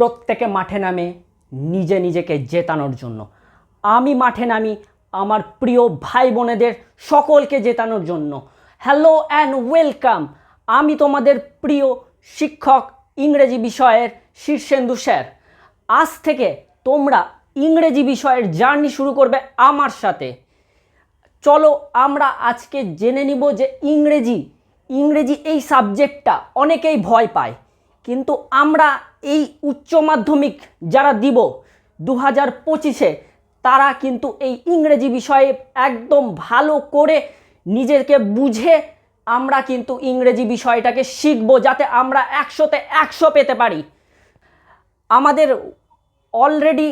প্রত্যেকে মাঠে নামে নিজে নিজেকে জেতানোর জন্য। আমি মাঠে নামি আমার প্রিয় ভাই বোনেদের সকলকে জেতানোর জন্য। হ্যালো অ্যান্ড ওয়েলকাম আমি তোমাদের প্রিয় শিক্ষক, ইংরেজি বিষয়ের শীর্ষেন্দু স্যার। আজ থেকে তোমরা ইংরেজি বিষয়ের জার্নি শুরু করবে আমার সাথে। চলো আমরা আজকে জেনে নিব যে ইংরেজি ইংরেজি এই সাবজেক্টটা অনেকেই ভয় পায়। কিন্তু আমরা এই উচ্চ মাধ্যমিক যারা দিব দু হাজার পঁচিশে, তারা কিন্তু এই ইংরেজি বিষয়ে একদম ভালো করে নিজেকে বুঝে আমরা কিন্তু ইংরেজি বিষয়টাকে শিখব যাতে আমরা একশোতে একশো পেতে পারি। আমাদের অলরেডি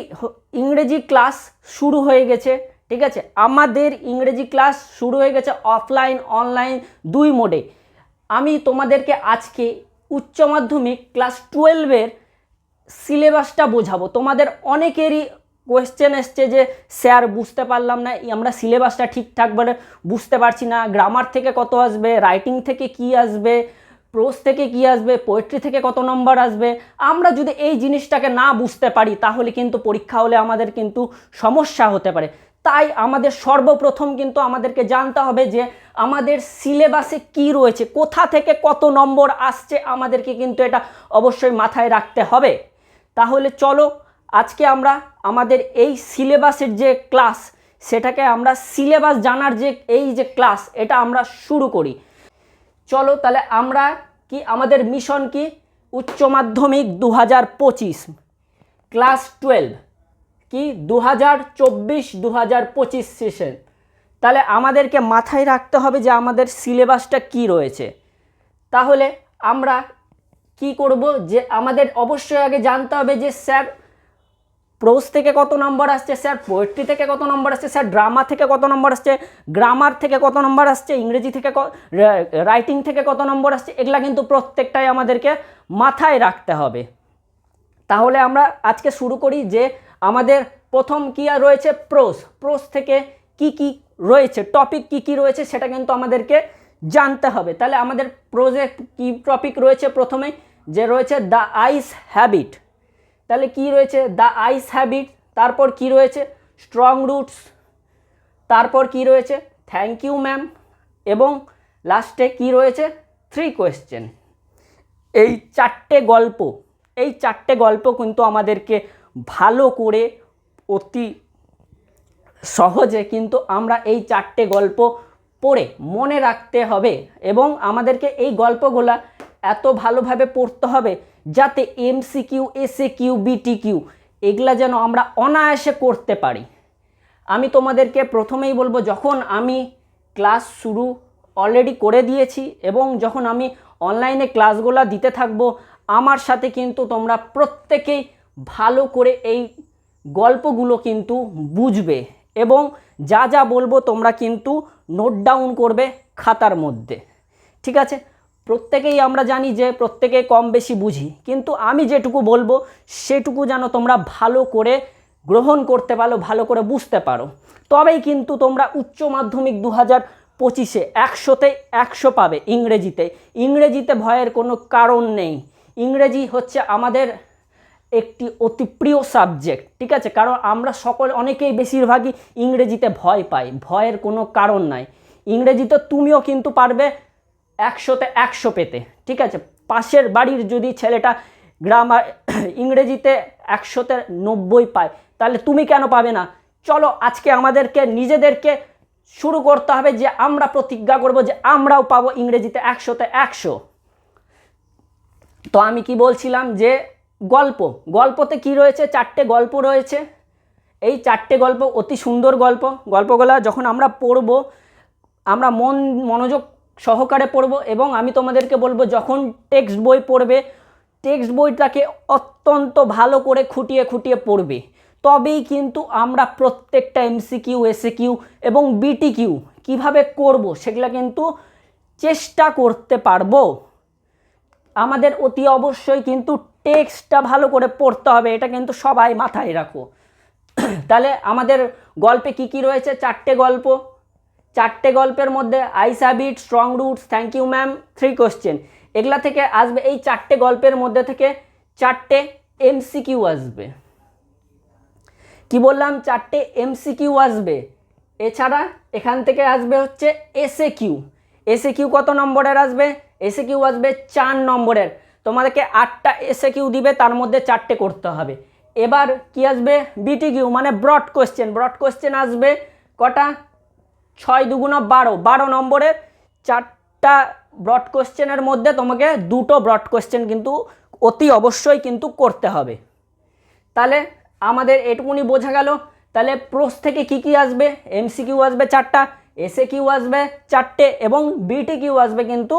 ইংরেজি ক্লাস শুরু হয়ে গেছে, ঠিক আছে? আমাদের ইংরেজি ক্লাস শুরু হয়ে গেছে অফলাইন অনলাইন দুই মোডে আমি তোমাদেরকে আজকে উচ্চ মাধ্যমিক ক্লাস টুয়েলভের সিলেবাসটা বোঝাবো। তোমাদের অনেকেরই কোয়েশ্চেন এসছে যে, স্যার, বুঝতে পারলাম না আমরা সিলেবাসটা ঠিকঠাকভাবে বুঝতে পারছি না। গ্রামার থেকে কত আসবে? রাইটিং থেকে কি আসবে? প্রোজ থেকে কি আসবে? পোয়েট্রি থেকে কত নম্বর আসবে? আমরা যদি এই জিনিসটাকে না বুঝতে পারি, তাহলে কিন্তু পরীক্ষা হলে আমাদের কিন্তু সমস্যা হতে পারে। তাই আমাদের সর্বপ্রথম কিন্তু আমাদেরকে জানতে হবে যে আমাদের সিলেবাসে কি রয়েছে, কোথা থেকে কত নম্বর আসছে আমাদেরকে কিন্তু এটা অবশ্যই মাথায় রাখতে হবে। তাহলে চলো আজকে আমরা আমাদের এই সিলেবাসের যে ক্লাস, সেটাকে আমরা সিলেবাস জানার যে এই যে ক্লাস, এটা আমরা শুরু করি। চলো তাহলে আমরা কি, আমাদের মিশন কি? উচ্চ মাধ্যমিক দু হাজার পঁচিশ, ক্লাস টুয়েলভ। কি দু হাজার চব্বিশ দু হাজার পঁচিশ সেশন তাহলে আমাদেরকে মাথায় রাখতে হবে যে আমাদের সিলেবাসটা কি রয়েছে। তাহলে আমরা কি করব যে আমাদের অবশ্যই আগে জানতে হবে যে স্যার প্রোজ থেকে কত নম্বর আসছে, স্যার পোয়েট্রি থেকে কত নম্বর আসছে, স্যার ড্রামা থেকে কত নম্বর আসছে গ্রামার থেকে কত নম্বর আসছে, ইংরেজি থেকে রাইটিং থেকে কত নম্বর আসছে, এগুলা কিন্তু প্রত্যেকটাই আমাদেরকে মাথায় রাখতে হবে। তাহলে আমরা আজকে শুরু করি যে আমাদের প্রথম কি আর রয়েছে? প্রোস। প্রোস থেকে কি কি রয়েছে? টপিক কি কি রয়েছে সেটা কিন্তু আমাদেরকে জানতে হবে। তাহলে আমাদের প্রোজে কি টপিক রয়েছে প্রথমে? যে রয়েছে দ্য আইস হ্যাবিট। তাহলে কি রয়েছে? The ice habit. তারপর কি রয়েছে? Strong roots. তারপর কি রয়েছে? Thank you, ma'am. এবং লাস্টে কি রয়েছে? Three question. এই চারটে গল্প, এই চারটে গল্প কিন্তু আমাদেরকে ভালো করে অতি সহজে কিন্তু আমরা এই চারটে গল্প পড়ে মনে রাখতে হবে এবং আমাদেরকে এই গল্পগুলা এত ভালোভাবে পড়তে হবে যাতে MC Q SA Q BT Q এগুলা যেন আমরা অনায়াসে করতে পারি। আমি তোমাদেরকে প্রথমেই বলব, যখন আমি ক্লাস শুরু অলরেডি করে দিয়েছি এবং যখন আমি অনলাইনে ক্লাসগুলো দিতে থাকব, আমার সাথে কিন্তু তোমরা প্রত্যেকেই ভালো করে এই গল্পগুলো কিন্তু বুঝবে এবং যা যা বলব তোমরা কিন্তু নোট ডাউন করবে খাতার মধ্যে। ঠিক আছে? প্রত্যেকেই আমরা জানি যে প্রত্যেকে কম বেশি বুঝি, কিন্তু আমি যেটুকু বলব সেটুকু যেন তোমরা ভালো করে গ্রহণ করতে পারো, ভালো করে বুঝতে পারো। তবেই কিন্তু তোমরা উচ্চ মাধ্যমিক দু হাজার পঁচিশে একশোতে একশো পাবে ইংরেজিতে। ইংরেজিতে ভয়ের কোনো কারণ নেই। ইংরেজি হচ্ছে আমাদের একটি অতি প্রিয় সাবজেক্ট ঠিক আছে? কারণ আমরা সকল, অনেকেই বেশিরভাগই ইংরেজিতে ভয় পাই, ভয়ের কোনো কারণ নাই। ইংরেজিতে তুমিও কিন্তু পারবে একশোতে একশো পেতে, ঠিক আছে? পাশের বাড়ির যদি ছেলেটা গ্রামার ইংরেজিতে একশোতে নব্বই পায়, তাহলে তুমি কেন পাবে না? চলো, আজকে আমাদেরকে, নিজেদেরকে শুরু করতে হবে যে আমরা প্রতিজ্ঞা করব যে আমরাও পাবো ইংরেজিতে একশোতে একশো। তো আমি কি বলছিলাম যে গল্প। গল্পতে কি রয়েছে? চারটে গল্প রয়েছে। এই চারটে গল্প অতি সুন্দর গল্প। গল্পগুলো যখন আমরা পড়ব, আমরা মন, মনোযোগ সহকারে পড়ব এবং আমি তোমাদেরকে বলব, যখন টেক্সট বই পড়বে, টেক্সট বইটাকে অত্যন্ত ভালো করে খুঁটিয়ে খুঁটিয়ে পড়বে। তবেই কিন্তু আমরা প্রত্যেকটা এমসিকিউ এসে কিউ এবং বিটি কিউ কীভাবে করব সেগুলো কিন্তু চেষ্টা করতে পারব। আমাদের অতি অবশ্যই কিন্তু টেক্সটটা ভালো করে পড়তে হবে, এটা কিন্তু সবাই মাথায় রাখো। তাহলে আমাদের গল্পে কি কি রয়েছে? চারটে গল্প। চারটে গল্পের মধ্যে ice habit, strong roots, thank you ma'am three question এগুলা থেকে আসবে, এই চারটে গল্পের মধ্যে থেকে চারটে এমসিকিউ আসবে। কি বললাম? চারটে এমসিকিউ আসবে। এছাড়া এখান থেকে আসবে হচ্ছে এসএ কিউ এসএ কিউ কত নম্বরের আসবে? এসএ কিউ আসবে চার নম্বরের। তোমাদেরকে আটটা এসে কিউ দিবে, তার মধ্যে চারটে করতে হবে। এবার কি আসবে? বিটি কিউ মানে ব্রড কোশ্চেন ব্রড কোশ্চেন আসবে কটা? ছয় দুগুণা বারো। বারো নম্বরের চারটা ব্রড কোশ্চেনের মধ্যে তোমাকে দুটো ব্রড কোশ্চেন কিন্তু অতি অবশ্যই কিন্তু করতে হবে। তাহলে আমাদের এটুকুনি বোঝা গেল। তাহলে প্রোস থেকে কি কি আসবে? এমসিকিউ আসবে চারটা এসএ কিউ আসবে চারটে এবং বিটি কিউ আসবে কিন্তু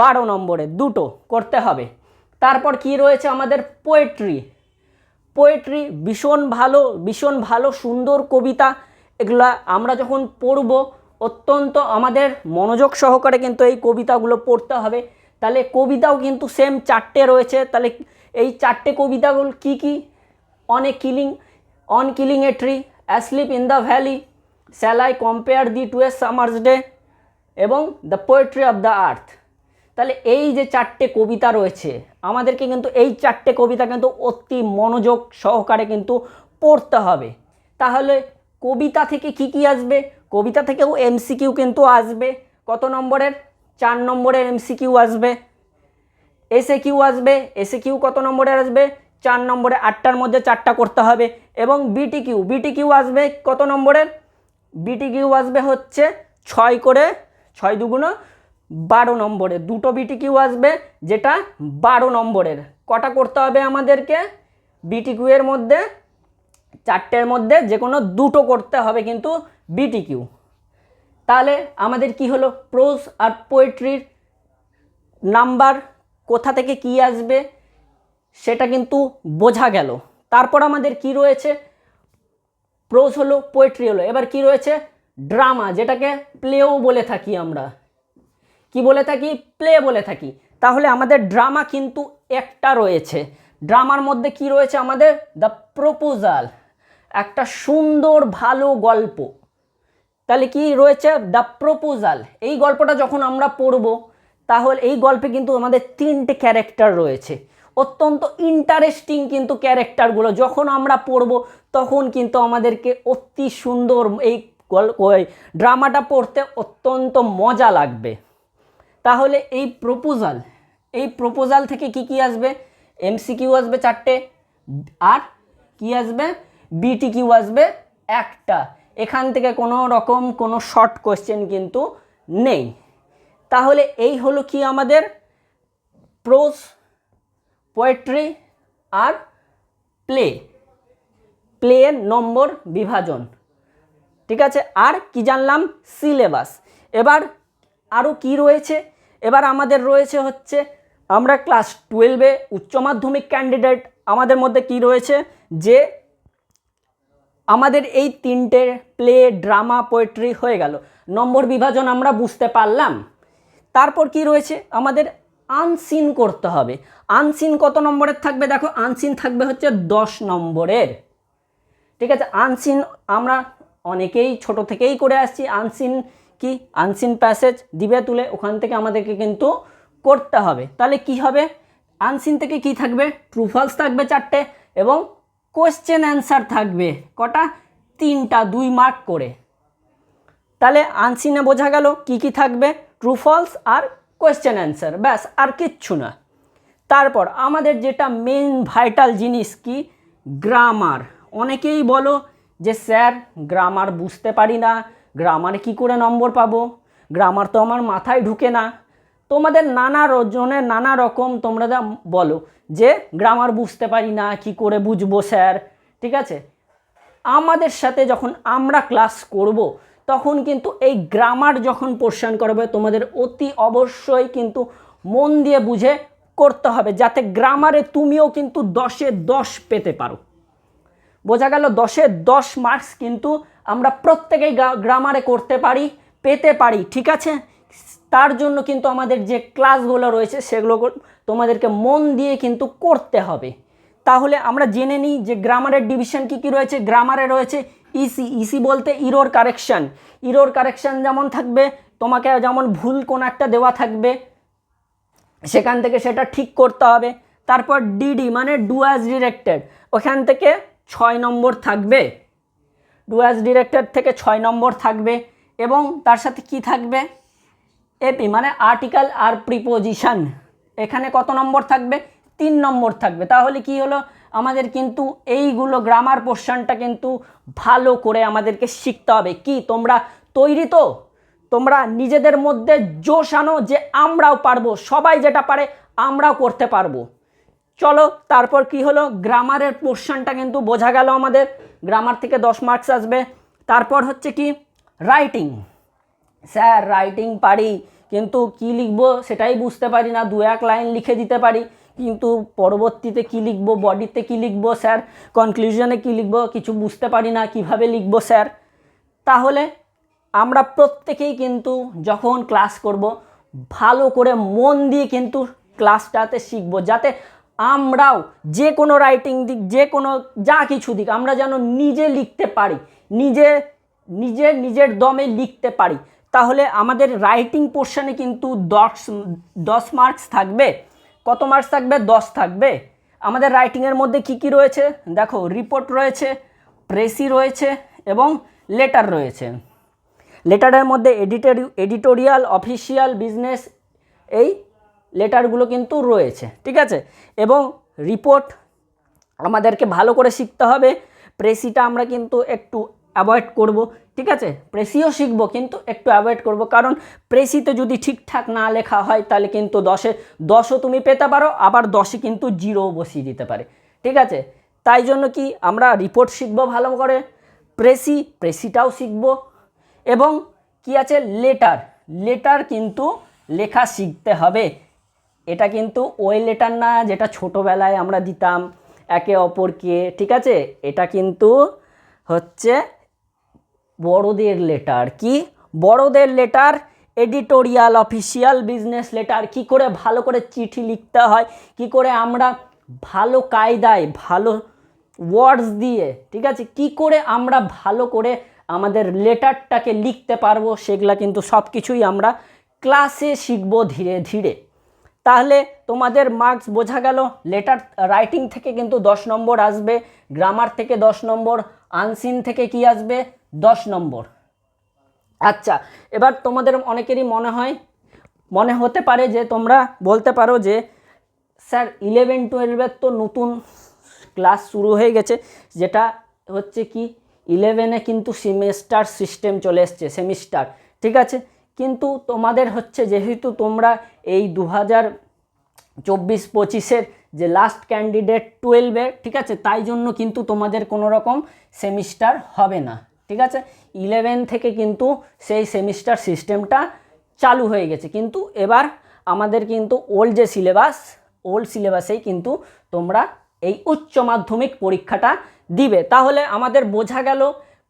বারো নম্বরে, দুটো করতে হবে। তারপর কি রয়েছে আমাদের পোয়েট্রি পোয়েট্রি ভীষণ ভালো ভীষণ ভালো, সুন্দর কবিতা। এগুলা আমরা যখন পড়ব, অত্যন্ত আমাদের মনোযোগ সহকারে কিন্তু এই কবিতাগুলো পড়তে হবে। তাহলে কবিতাও কিন্তু সেম চারটে রয়েছে। তাহলে এই চারটে কবিতাগুলো কি কি? On a killing on killing a tree asleep in the valley shall I compare thee to a summer's day এবং the poetry of the earth তাহলে এই যে চারটে কবিতা রয়েছে, আমাদেরকে কিন্তু এই চারটে কবিতা কিন্তু অতি মনোযোগ সহকারে কিন্তু পড়তে হবে। তাহলে কবিতা থেকে কি কি আসবে? কবিতা থেকেও এমসিকিউ কিন্তু আসবে। কত নম্বরের? চার নম্বরের এমসিকিউ আসবে। এসে কিউ আসবে। এসে কিউ কত নম্বরের আসবে? চার নম্বরে আটটার মধ্যে চারটা করতে হবে। এবং বিটি কিউ বিটি কিউ আসবে কত নম্বরের? বিটি কিউ আসবে হচ্ছে ছয় করে, ছয় দুগুণো বারো নম্বরে। দুটো বিটি কিউ আসবে, যেটা বারো নম্বরের। কটা করতে হবে আমাদেরকে? বিটি কিউ এর মধ্যে, চারটের মধ্যে যে কোনো দুটো করতে হবে কিন্তু বিটি কিউ তাহলে আমাদের কি হলো? প্রোজ আর পোয়েট্রির নাম্বার কোথা থেকে কি আসবে? সেটা কিন্তু বোঝা গেল। তারপর আমাদের কি রয়েছে? প্রোজ হলো পোয়েট্রি হলো। এবার কি রয়েছে? ড্রামা যেটাকে প্লেও বলে থাকি আমরা। কি বলে থাকি? প্লে বলে থাকি। তাহলে আমাদের ড্রামা কিন্তু একটা রয়েছে। ড্রামার মধ্যে কি রয়েছে আমাদের? The proposal. একটা সুন্দর, ভালো গল্প। তাহলে কি রয়েছে? The proposal. এই গল্পটা যখন আমরা পড়ব, তাহলে এই গল্পে কিন্তু আমাদের তিনটে ক্যারেক্টার রয়েছে। অত্যন্ত ইন্টারেস্টিং কিন্তু ক্যারেক্টারগুলো। যখন আমরা পড়ব, তখন কিন্তু আমাদেরকে অতি সুন্দর এই গল- ওই ড্রামাটা পড়তে অত্যন্ত মজা লাগবে। তাহলে এই প্রপোজাল এই প্রপোজাল থেকে কি কি আসবে? এমসিকিউ আসবে চারটে, আর কি আসবে? বিটি কিউ আসবে একটা। এখান থেকে কোনো রকম কোনো শর্ট কোশ্চেন কিন্তু নেই। তাহলে এই হলো কি আমাদের? প্রোজ পোয়েট্রি আর প্লে প্লের নম্বর বিভাজন। ঠিক আছে? আর কি জানলাম? সিলেবাস এবার আরও কি রয়েছে? এবার আমাদের রয়েছে হচ্ছে, আমরা ক্লাস টুয়েলভে উচ্চ মাধ্যমিক ক্যান্ডিডেট আমাদের মধ্যে কি রয়েছে? যে আমাদের এই তিনটে প্লে ড্রামা পোয়েট্রি হয়ে গেল। নম্বর বিভাজন আমরা বুঝতে পারলাম। তারপর কি রয়েছে? আমাদের আনসিন করতে হবে। আনসিন কত নম্বরের থাকবে? দেখো আনসিন থাকবে হচ্ছে দশ নম্বরের। ঠিক আছে? আনসিন আমরা অনেকেই ছোট থেকেই করে আসছি। আনসিন কি? আনসিন প্যাসেজ দিবে তুলে ওখান থেকে আমাদেরকে কিন্তু করতে হবে। তাহলে কি হবে? আনসিন থেকে কি থাকবে? ট্রু ফলস থাকবে চারটে এবং কোশ্চেন অ্যান্সার থাকবে কটা? তিনটা, দুই মার্ক করে। তাহলে আনসিনে বোঝা গেল কি কি থাকবে? ট্রু ফলস আর কোয়েশ্চেন অ্যান্সার ব্যাস, আর কিচ্ছু না। তারপর আমাদের যেটা মেন ভাইটাল জিনিস কি? গ্রামার অনেকেই বলো যে, স্যার গ্রামার বুঝতে পারি না। গ্রামারে কি করে নম্বর পাবো? গ্রামার তো আমার মাথায় ঢুকে না। তোমাদের নানা জনের নানা রকম তোমরা যা বলো যে গ্রামার বুঝতে পারি না, কি করে বুঝব স্যার? ঠিক আছে? আমাদের সাথে যখন আমরা ক্লাস করব, তখন কিন্তু এই গ্রামার যখন পোর্শন করবে, তোমাদের অতি অবশ্যই কিন্তু মন দিয়ে বুঝে করতে হবে, যাতে গ্রামারে তুমিও কিন্তু দশে দশ পেতে পারো। বোঝা গেল দশে দশ মার্কস কিন্তু আমরা প্রত্যেকেই গ্রামারে করতে পারি, পেতে পারি, ঠিক আছে? তার জন্য কিন্তু আমাদের যে ক্লাসগুলো রয়েছে সেগুলো তোমাদেরকে মন দিয়ে কিন্তু করতে হবে। তাহলে আমরা জেনে নিই যে গ্রামারের ডিভিশন কী কী রয়েছে। গ্রামারে রয়েছে ইসি ইসি বলতে ইরোর কারেকশান ইরোর কারেকশান যেমন থাকবে, তোমাকে যেমন ভুল কোনো একটা দেওয়া থাকবে, সেখান থেকে সেটা ঠিক করতে হবে। তারপর ডিডি মানে ডু অ্যাজ ডিরেক্টেড ওখান থেকে ছয় নম্বর থাকবে। ডু অ্যাজ ডিরেক্টেড থেকে ছয় নম্বর থাকবে এবং তার সাথে কি থাকবে? এপি মানে আর্টিকেল আর প্রিপোজিশন। এখানে কত নম্বর থাকবে? তিন নম্বর থাকবে। তাহলে কি হলো? আমাদের কিন্তু এইগুলো গ্রামার পোর্শনটা কিন্তু ভালো করে আমাদেরকে শিখতে হবে। কি, তোমরা তৈরি তো? তোমরা নিজেদের মধ্যে জোশ আনো যে আমরাও পারব, সবাই যেটা পারে আমরাও করতে পারব। চলো, তারপর কি হলো? গ্রামারের পোর্শনটা কিন্তু বোঝা গেল আমাদের। গ্রামার থেকে দশ মার্কস আসবে। তারপর হচ্ছে কি? রাইটিং স্যার রাইটিং পারি, কিন্তু কি লিখব সেটাই বুঝতে পারি না। দু এক লাইন লিখে দিতে পারি, কিন্তু পরবর্তীতে কি লিখব বডিতে কি লিখব স্যার কনক্লুশনে কি লিখব কিছু বুঝতে পারি না, কীভাবে লিখব স্যার? তাহলে আমরা প্রত্যেকেই কিন্তু যখন ক্লাস করব, ভালো করে মন দিয়ে কিন্তু ক্লাসটাতে শিখব, যাতে আমরাও যে কোনো রাইটিং দিক, যে কোনো যা কিছু দিক, আমরা যেন নিজে লিখতে পারি, নিজে নিজে, নিজের দমে লিখতে পারি। তাহলে আমাদের রাইটিং পোর্শনে কিন্তু দশ দশ মার্কস থাকবে। কত মার্কস থাকবে? দশ থাকবে। আমাদের রাইটিংয়ের মধ্যে কি কি রয়েছে? দেখো রিপোর্ট রয়েছে প্রেসি রয়েছে এবং লেটার রয়েছে। লেটারের মধ্যে এডিটরি এডিটোরিয়াল অফিসিয়াল বিজনেস এই লেটারগুলো কিন্তু রয়েছে, ঠিক আছে? এবং রিপোর্ট আমাদেরকে ভালো করে শিখতে হবে। প্রেসিটা আমরা কিন্তু একটু অ্যাভয়েড করব, ঠিক আছে? প্রেসিও শিখব, কিন্তু একটু অ্যাভয়েড করব। কারণ প্রেসিতে যদি ঠিকঠাক না লেখা হয়, তাহলে কিন্তু দশে, দশও তুমি পেতে পারো, আবার দশে কিন্তু জিরোও বসিয়ে দিতে পারে, ঠিক আছে? তাই জন্য কি আমরা রিপোর্ট শিখব ভালো করে, প্রেসি, প্রেসিটাও শিখব, এবং কি আছে? লেটার লেটার কিন্তু লেখা শিখতে হবে। এটা কিন্তু ওই লেটার না যেটা ছোটোবেলায় আমরা দিতাম একে অপরকে, ঠিক আছে? এটা কিন্তু হচ্ছে বড়দের লেটার কি? বড়দের letter editorial official business letter কি করে ভালো করে চিঠি লিখতে হয়, কি করে আমরা ভালো কায়দায়, ভালো ওয়ার্ডস দিয়ে, ঠিক আছে? কি করে আমরা ভালো করে আমাদের লেটারটাকে লিখতে পারব, সেগুলা কিন্তু সব কিছুই আমরা ক্লাসে শিখব ধীরে ধীরে। তাহলে তোমাদের মার্কস বোঝা গেল লেটার রাইটিং থেকে কিন্তু দশ নম্বর আসবে গ্রামার থেকে দশ নম্বর আনসিন থেকে কি আসবে? দশ নম্বর। আচ্ছা এবার তোমাদের অনেকেরই মনে হয়, মনে হতে পারে যে তোমরা বলতে পারো যে, স্যার ইলেভেন টুয়েলভের তো নতুন ক্লাস শুরু হয়ে গেছে, যেটা হচ্ছে কি ইলেভেনে কিন্তু সেমিস্টার সিস্টেম চলে এসছে সেমিস্টার ঠিক আছে? কিন্তু তোমাদের হচ্ছে যেহেতু তোমরা এই দু হাজার চব্বিশ পঁচিশের যে লাস্ট ক্যান্ডিডেট টুয়েলভে ঠিক আছে? তাই জন্য কিন্তু তোমাদের কোনো রকম সেমিস্টার হবে না, ঠিক আছে? ইলেভেন থেকে কিন্তু সেই সেমিস্টার সিস্টেমটা চালু হয়ে গেছে। কিন্তু এবার আমাদের কিন্তু ওল্ড যে সিলেবাস ওল্ড সিলেবাসেই কিন্তু তোমরা এই উচ্চ মাধ্যমিক পরীক্ষাটা দিবে। তাহলে আমাদের বোঝা গেল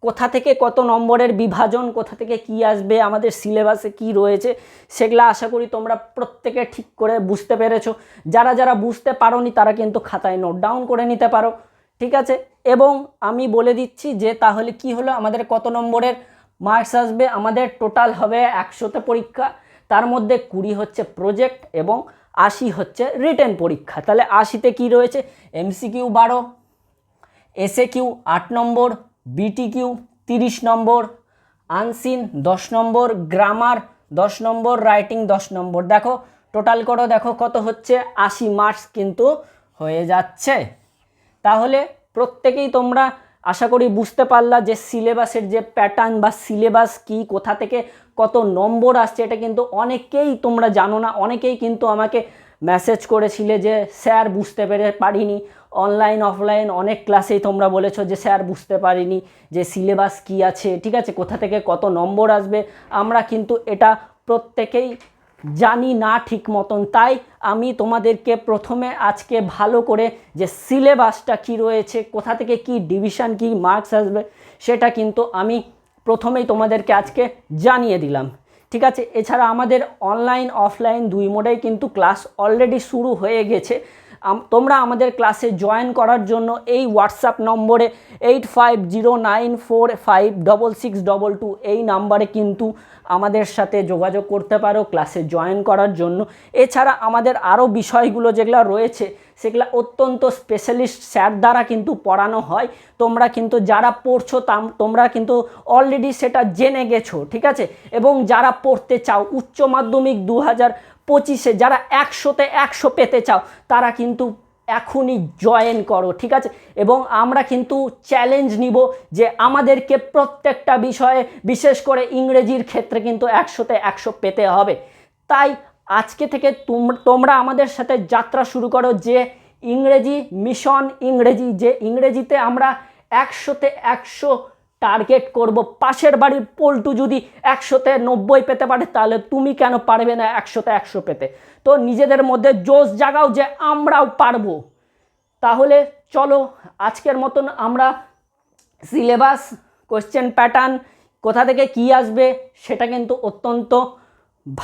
কোথা থেকে কত নম্বরের বিভাজন, কোথা থেকে কি আসবে, আমাদের সিলেবাসে কি রয়েছে, সেগুলো আশা করি তোমরা প্রত্যেকে ঠিক করে বুঝতে পেরেছ। যারা যারা বুঝতে পারোনি, তারা কিন্তু খাতায় নোট ডাউন করে নিতে পারো, ঠিক আছে? এবং আমি বলে দিচ্ছি যে, তাহলে কি হলো? আমাদের কত নম্বরের মার্কস আসবে? আমাদের টোটাল হবে একশোতে পরীক্ষা, তার মধ্যে কুড়ি হচ্ছে প্রজেক্ট এবং আশি হচ্ছে রিটেন পরীক্ষা। তাহলে আশিতে কি রয়েছে? এমসিকিউ বারো এসএ কিউ আট নম্বর বিটি কিউ তিরিশ নম্বর, আনসিন দশ নম্বর, গ্রামার দশ নম্বর, রাইটিং দশ নম্বর। দেখো, টোটাল করো, দেখো কত হচ্ছে? আশি মার্কস কিন্তু হয়ে যাচ্ছে। তাহলে প্রত্যেকেই তোমরা আশা করি বুঝতে পারলা যে সিলেবাসের যে প্যাটার্ন বা সিলেবাস কি, কোথা থেকে কত নম্বর আসছে, এটা কিন্তু অনেকেই তোমরা জানো না। অনেকেই কিন্তু আমাকে মেসেজ করেছিলে যে, স্যার, বুঝতে পেরে, পারিনি। অনলাইন অফলাইন অনেক ক্লাসেই তোমরা বলেছ যে, স্যার, বুঝতে পারিনি যে সিলেবাস কি আছে। ঠিক আছে, কোথা থেকে কত নম্বর আসবে? আমরা কিন্তু এটা প্রত্যেকেই জানি না ঠিক মতন। তাই আমি তোমাদেরকে প্রথমে আজকে ভালো করে যে সিলেবাসটা কি রয়েছে, কোথা থেকে কি ডিভিশন কি মার্কস আসবে, সেটা কিন্তু আমি প্রথমেই তোমাদেরকে আজকে জানিয়ে দিলাম। ঠিক আছে, এছাড়া আমাদের অনলাইন অফলাইন দুই মোডেই কিন্তু ক্লাস অলরেডি শুরু হয়ে গেছে। তোমরা আমাদের ক্লাসে জয়েন করার জন্য এই হোয়াটসঅ্যাপ নম্বরে eight five zero nine four five double six double two এই নাম্বারে কিন্তু আমাদের সাথে যোগাযোগ করতে পারো ক্লাসে জয়েন করার জন্য। এছাড়া আমাদের আরও বিষয়গুলো যেগুলো রয়েছে, সেগুলো অত্যন্ত স্পেশালিস্ট স্যার দ্বারা কিন্তু পড়ানো হয়। তোমরা কিন্তু যারা পড়ছো তাম- তোমরা কিন্তু অলরেডি সেটা জেনে গেছো, ঠিক আছে? এবং যারা পড়তে চাও, উচ্চ মাধ্যমিক দু হাজার পঁচিশে, যারা একশোতে একশো পেতে চাও, তারা কিন্তু এখনই জয়েন করো, ঠিক আছে? এবং আমরা কিন্তু চ্যালেঞ্জ নিব যে আমাদেরকে প্রত্যেকটা বিষয়ে, বিশেষ করে ইংরেজির ক্ষেত্রে কিন্তু একশোতে একশো পেতে হবে। তাই আজকে থেকে তোম- তোমরা আমাদের সাথে যাত্রা শুরু করো যে ইংরেজি মিশন ইংরেজি, যে ইংরেজিতে আমরা একশোতে একশো টার্গেট করব। পাশের বাড়ির পল্টু যদি একশোতে নব্বই পেতে পারে, তাহলে তুমি কেন পারবে না একশোতে একশো পেতে? তো নিজেদের মধ্যে জোশ জাগাও যে আমরাও পারব। তাহলে চলো, আজকের মতন আমরা সিলেবাস, কোশ্চেন প্যাটার্ন, কোথা থেকে কি আসবে সেটা কিন্তু অত্যন্ত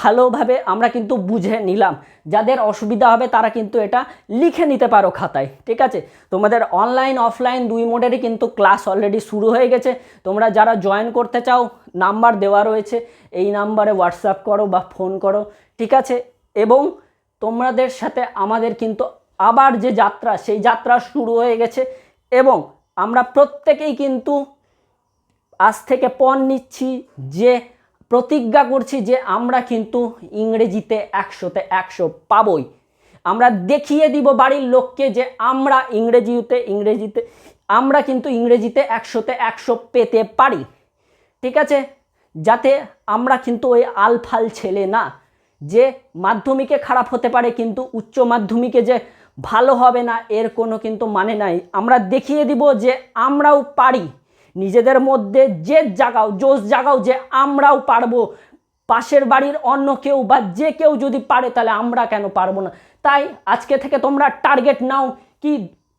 ভালোভাবে আমরা কিন্তু বুঝে নিলাম। যাদের অসুবিধা হবে তারা কিন্তু এটা লিখে নিতে পারো খাতায়, ঠিক আছে? তোমাদের অনলাইন অফলাইন দুই মোডেরই কিন্তু ক্লাস অলরেডি শুরু হয়ে গেছে। তোমরা যারা জয়েন করতে চাও নাম্বার দেওয়া রয়েছে। এই নাম্বারে হোয়াটসঅ্যাপ করো বা ফোন করো, ঠিক আছে? এবং তোমাদের সাথে আমাদের কিন্তু আবার যে যাত্রা, সেই যাত্রা শুরু হয়ে গেছে এবং আমরা প্রত্যেকেই কিন্তু আজ থেকে পণ নিচ্ছি যে প্রতিজ্ঞা করছি যে আমরা কিন্তু ইংরেজিতে একশোতে একশো পাবই। আমরা দেখিয়ে দিব বাড়ির লোককে যে আমরা ইংরেজিতে ইংরেজিতে, আমরা কিন্তু ইংরেজিতে একশোতে একশো পেতে পারি। ঠিক আছে? যাতে আমরা কিন্তু ওই আলফাল ছেলে না, যে মাধ্যমিকে খারাপ হতে পারে কিন্তু উচ্চ মাধ্যমিকে যে ভালো হবে না, এর কোনো কিন্তু মানে নাই। আমরা দেখিয়ে দিব যে আমরাও পারি। নিজেদের মধ্যে যে জাগাও, জোশ জাগাও যে আমরাও পারব। পাশের বাড়ির অন্য কেউ বা যে কেউ যদি পারে, তাহলে আমরা কেন পারব না? তাই আজকে থেকে তোমরা টার্গেট নাও কি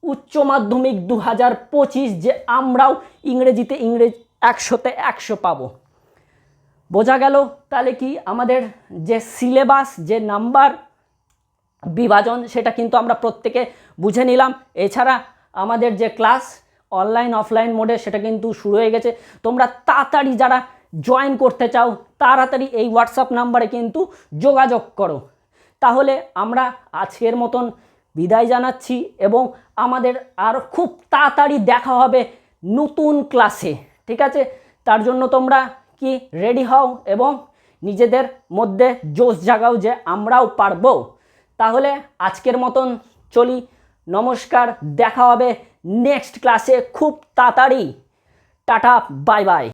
উচ্চ মাধ্যমিক দু হাজার পঁচিশ যে আমরাও ইংরেজিতে ইংরেজ একশোতে একশো পাবো। বোঝা গেল তাহলে কি আমাদের যে সিলেবাস যে নাম্বার বিভাজন, সেটা কিন্তু আমরা প্রত্যেকে বুঝে নিলাম। এছাড়া আমাদের যে ক্লাস অনলাইন অফলাইন মোডে সেটা কিন্তু শুরু হয়ে গেছে। তোমরা তাড়াতাড়ি যারা জয়েন করতে চাও, তাড়াতাড়ি এই হোয়াটসঅ্যাপ নাম্বারে কিন্তু যোগাযোগ করো। তাহলে আমরা আজকের মতন বিদায় জানাচ্ছি এবং আমাদের আর খুব তাড়াতাড়ি দেখা হবে নতুন ক্লাসে ঠিক আছে? তার জন্য তোমরা কি রেডি হও এবং নিজেদের মধ্যে জোশ জাগাও যে আমরাও পারব। তাহলে আজকের মতন চলি, নমস্কার, দেখা হবে নেক্সট ক্লাসে খুব তাড়াতাড়ি। Tata bye bye.